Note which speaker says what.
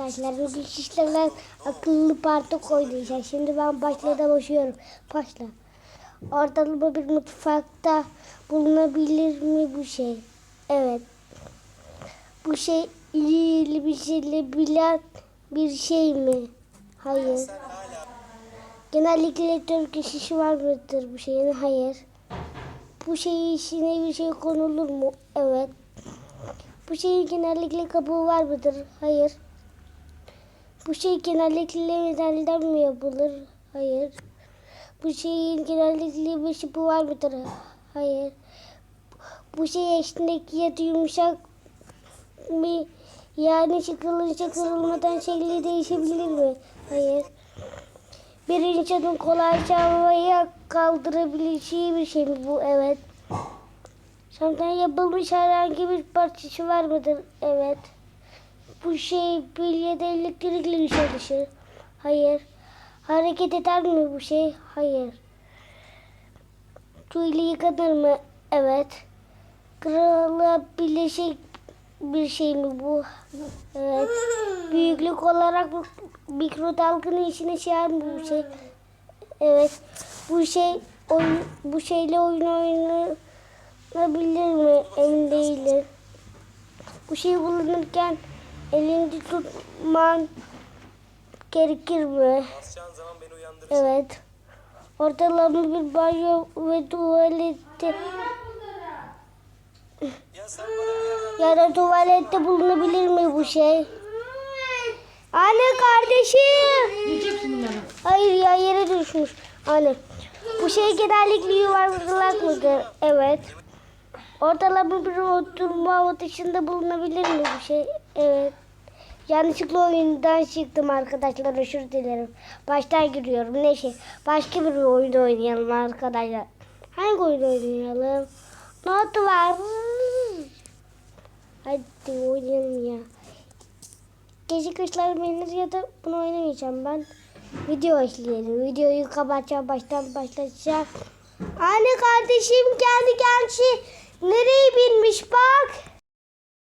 Speaker 1: arkadaşlar. Bugün akıllı parti oynayacağız. Şimdi ben başladı başlıyorum. Başla. Ortalama bir mutfakta bulunabilir mi bu şey? Evet. Bu şey iyi bir şeyle bilen bir şey mi? Hayır. Genellikle Türk şişi var mıdır bu şeyin? Hayır. Bu şeyin içine bir şey konulur mu? Evet. Bu şeyin genellikle kabuğu var mıdır? Hayır. Bu şey genellikle metalden mi yapılır? Hayır. Bu şeyin genellikle bir şipi var mıdır? Hayır. Bu şey esnek ya da yumuşak mı? Yani çıkılınca kırılmadan şekli değişebilir mi? Hayır. Bir insanın kolayca havaya kaldırabileceği bir şey mi bu? Evet. Şam'dan yapılmış herhangi bir parçası var mıdır? Evet. Bu şey bilyede elektrikle çalışır. Hayır. Hareket eder mi bu şey? Hayır. Suyla yıkanır mı? Evet. Kırılabilecek bir şey mi bu? Evet. Büyüklük olarak mikrodalganın içine sığar mı bu şey? Evet. Bu şey oyun, bu şeyle oyun oynanabilir mi? Emin değilim. Bu şeyi kullanırken elinde tutman gerekir mi?
Speaker 2: Basacağın zaman beni uyandırırsın.
Speaker 1: Evet. Ortalama bir banyo ve tuvalette
Speaker 2: Ya sen bana bir yerden
Speaker 1: ya da tuvalette bulunabilir mi bu şey? Anne kardeşim.
Speaker 3: Yiyeceksin bunları.
Speaker 1: Hayır ya yere düşmüş. Anne. Bu şey genellikle yuvarlak mıdır? Evet. Ortalama bir oturma dışında bulunabilir mi bu şey? Evet. Yanlışlıkla oyundan çıktım arkadaşlar özür dilerim. Baştan giriyorum. Neyse başka bir oyun oynayalım arkadaşlar. Hangi oyun oynayalım? Not var. Hadi oynayalım ya. Gece kışlar beğenir ya da bunu oynamayacağım ben. Video izleyelim. Videoyu kapatacağım baştan başlatacağım. Anne kardeşim kendi kendisi Nereye?